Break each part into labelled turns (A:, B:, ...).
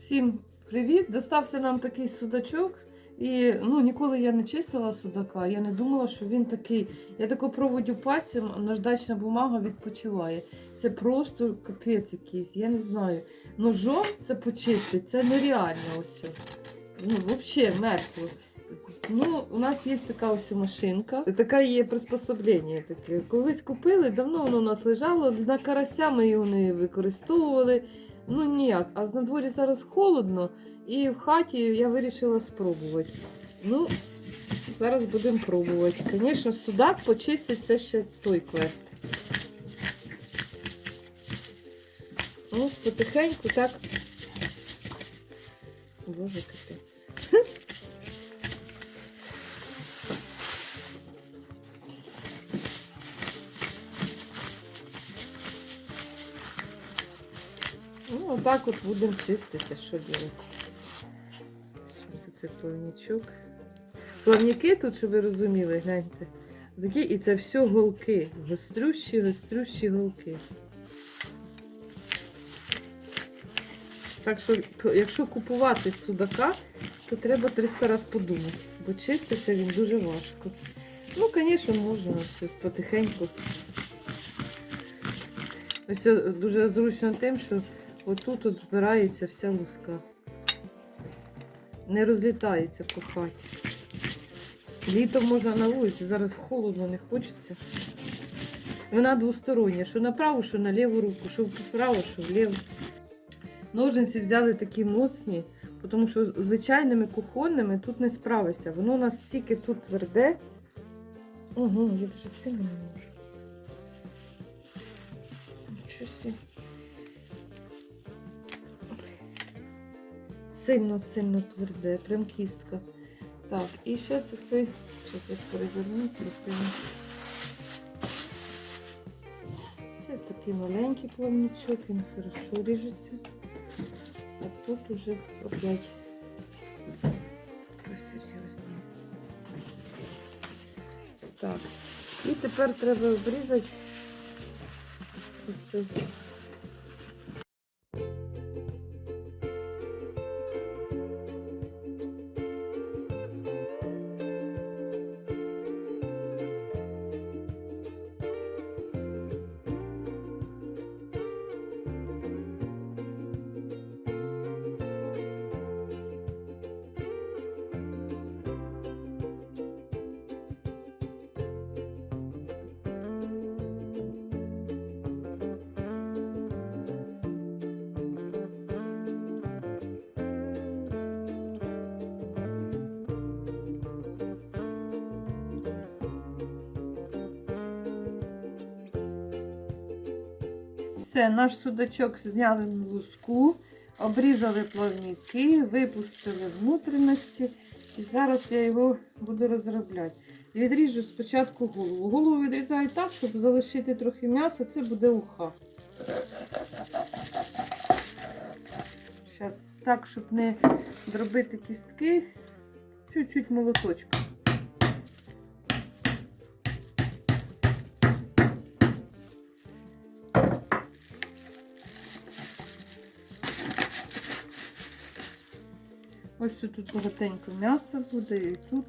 A: Всім привіт! Достався нам такий судачок. І ну, ніколи я не чистила судака. Я не думала, що він такий. Я тако проводю пальцем, наждачна бумага відпочиває. Це просто капець якийсь, я не знаю. Ножом це почистить, це нереально ось. Ну, взагалі мертво. Ну, у нас є така ось машинка, така є приспособлення. Таке. Колись купили, давно воно у нас лежало. На карася ми його не використовували. Ну ніяк. А на дворі зараз холодно, і в хаті я вирішила спробувати. Ну, зараз будемо пробувати. Звісно, судак почистить це ще той квест. Ну, потихеньку так. Боже, капець. Отак от будемо чистити, що робити. Зараз оце плавнічок. Плавніки тут, щоб ви розуміли, гляньте. Такі, і це все голки. Гострющі, гострющі голки. Так що, якщо купувати судака, то треба 300 разів подумати, бо чиститься він дуже важко. Ну, звісно, можна все потихеньку. Ось е, дуже зручно тим, що отут от збирається вся луска. Не розлітається по хаті. Літом можна на вулиці, зараз холодно, не хочеться. Вона двостороння, що на праву, що на ліву руку, що вправо, що вліво. Ножниці взяли такі моцні, тому що звичайними кухонними тут не справишся. Воно у нас стільки тут тверде. Ого, я дуже сильно не можу. Нічого Сильно-сильно тверде, прям кістка. Так, і зараз оцей, зараз я переверну, трохи. Це такий маленький плавничок, він хорошо ріжеться. А тут уже опять посерйозніше. Так, і тепер треба обрізати оце. Все, наш судачок зняли на луску, обрізали плавники, випустили внутрішності. І зараз я його буду розробляти. Відріжу спочатку голову. Голову відрізаю так, щоб залишити трохи м'яса, це буде уха. Зараз так, щоб не дробити кістки, чуть-чуть молоточком. Ось тут багатенько м'яса буде і тут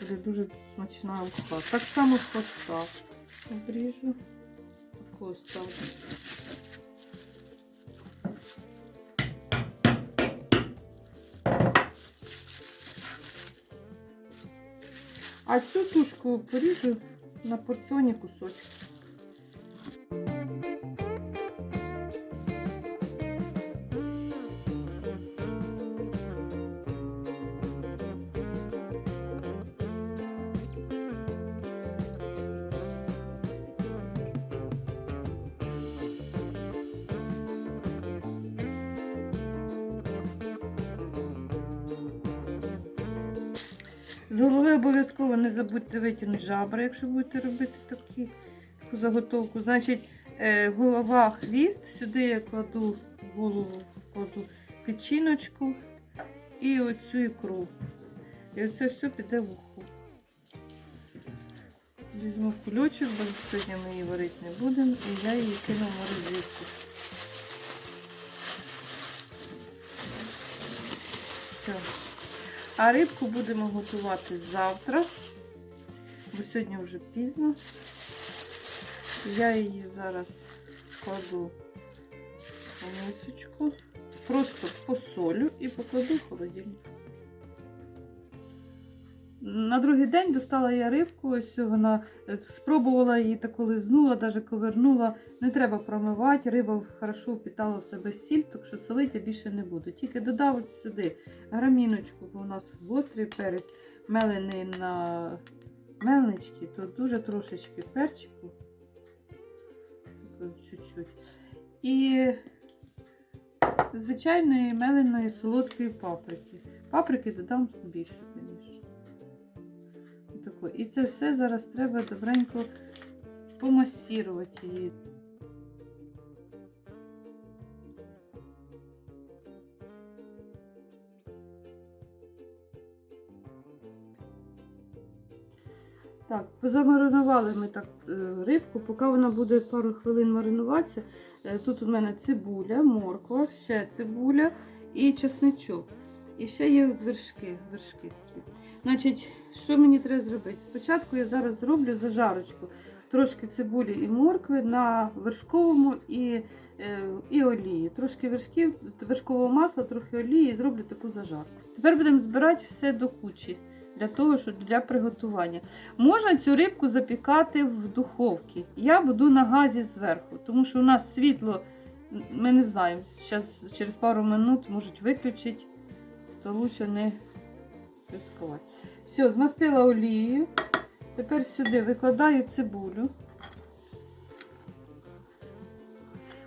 A: буде дуже смачна уха. Так само хвоста. Обріжу. Такого ставлю. А цю тушку поріжу на порціоні кусочки. З голови обов'язково не забудьте витягнути жабра, якщо будете робити таку заготовку. Значить, е, голова, хвіст, сюди я кладу голову, кладу печіночку і оцю ікру. І оце все піде в уху. Візьму кульочок, бо сьогодні ми її варити не будемо, і я її кину в морозилку. А рибку будемо готувати завтра, бо сьогодні вже пізно. Я її зараз складу в мисочку, просто посолю і покладу в холодильник. На другий день достала я рибку, ось вона е, спробувала її так лизнула, навіть ковернула. Не треба промивати, риба хорошо впітала в себе сіль, так що солити я більше не буду. Тільки додав сюди граміночку, бо у нас гострий перець, мелений на мельнички, то дуже трошечки перчику. Чуть-чуть. І звичайної меленої солодкої паприки. Паприки додам більше, звісно. І це все зараз треба добренько помасірувати її. Так, позамаринували ми так е, рибку, поки вона буде пару хвилин маринуватися. Е, Тут у мене цибуля, морква, ще цибуля і чесничок. І ще є вершки. вершки такі. Значить, що мені треба зробити? Спочатку я зараз зроблю зажарочку. Трошки цибулі і моркви на вершковому і, е, і олії. Трошки вершків, вершкового масла, трохи олії і зроблю таку зажарку. Тепер будемо збирати все до кучі для того, що для приготування. Можна цю рибку запікати в духовці. Я буду на газі зверху, тому що у нас світло, ми не знаємо, зараз через пару минут можуть виключити, то лучше не ризикувати. Все, змастила олією. Тепер сюди викладаю цибулю.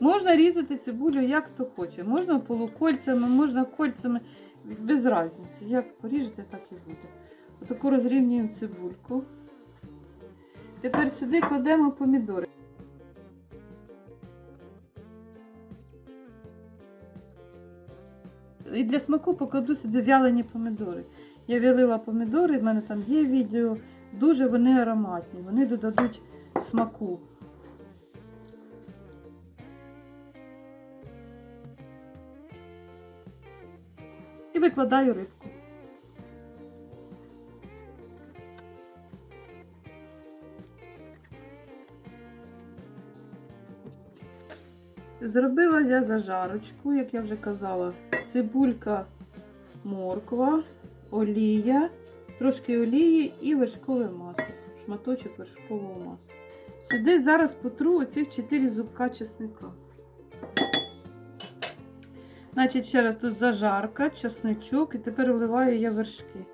A: Можна різати цибулю як хто хоче. Можна полукольцями, можна кольцями, без різниці. Як поріжете, так і буде. Отаку розрівнюємо цибульку. Тепер сюди кладемо помідори. І для смаку покладу сюди вялені помідори. Я вялила помідори, в мене там є відео. Дуже вони ароматні, вони додадуть смаку. І викладаю рибку. Зробила я зажарочку, як я вже казала, цибулька, морква, олія, трошки олії і вершкове масло. Шматочок вершкового масла. Сюди зараз потру оцих 4 зубка чесника. Значить, ще раз тут зажарка, чесничок і тепер вливаю я вершки.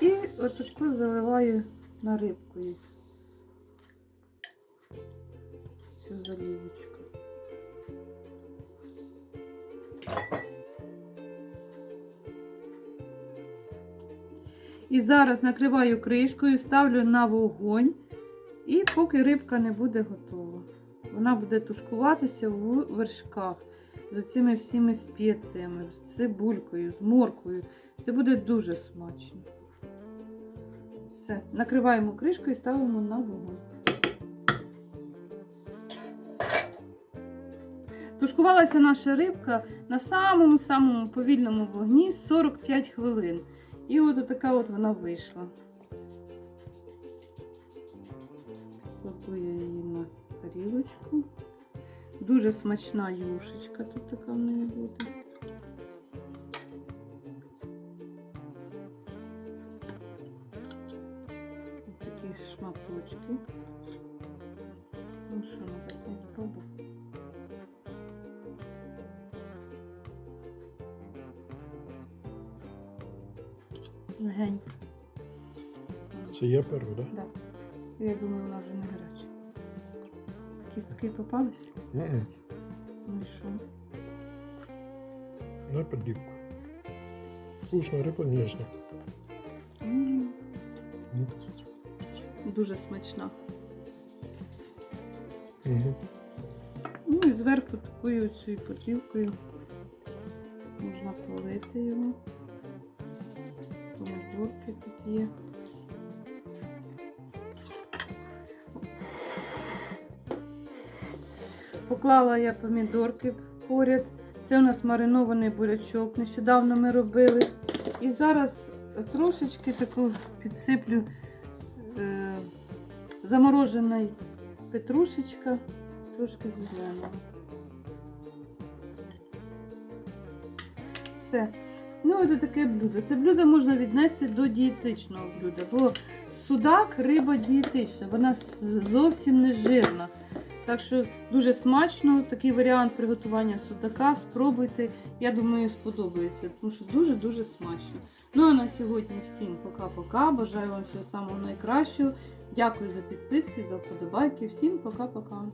A: І отаку заливаю на рибку І зараз накриваю кришкою, ставлю на вогонь, і поки рибка не буде готова. Вона буде тушкуватися в вершках з цими всіми спеціями, з цибулькою, з морквою. Це буде дуже смачно. Все, накриваємо кришкою і ставимо на вогонь. Тушкувалася наша рибка на самому-самому повільному вогні 45 хвилин. І от така от вона вийшла. Кладу я її на тарілочку. Дуже смачна юшечка тут така в неї буде. Ось такі шматочки. Ну що, треба снять Легенько.
B: Це я перший, так?
A: Да. Я думаю, вона вже не гаряча. Кістки попались?
B: Да? М-м.
A: Ну і що?
B: На подлівку. Вкусна риба, ніжна.
A: М,
B: М.
A: Дуже смачна.
B: Мгм.
A: Ну і зверху такою цією подлівкою можна полити його. Помидорки тут є. Поклала я помідорки поряд. Це у нас маринований бурячок. Нещодавно ми робили. І зараз трошечки таку підсиплю е, заморожений петрушечка, трошки зеленого. Все. Ну, це таке блюдо. Це блюдо можна віднести до дієтичного блюда, бо судак риба дієтична, вона зовсім не жирна. Так що дуже смачно такий варіант приготування судака. Спробуйте. Я думаю, сподобається, тому що дуже-дуже смачно. Ну а на сьогодні всім пока-пока. Бажаю вам всього самого найкращого. Дякую за підписки, за вподобайки. Всім пока-пока.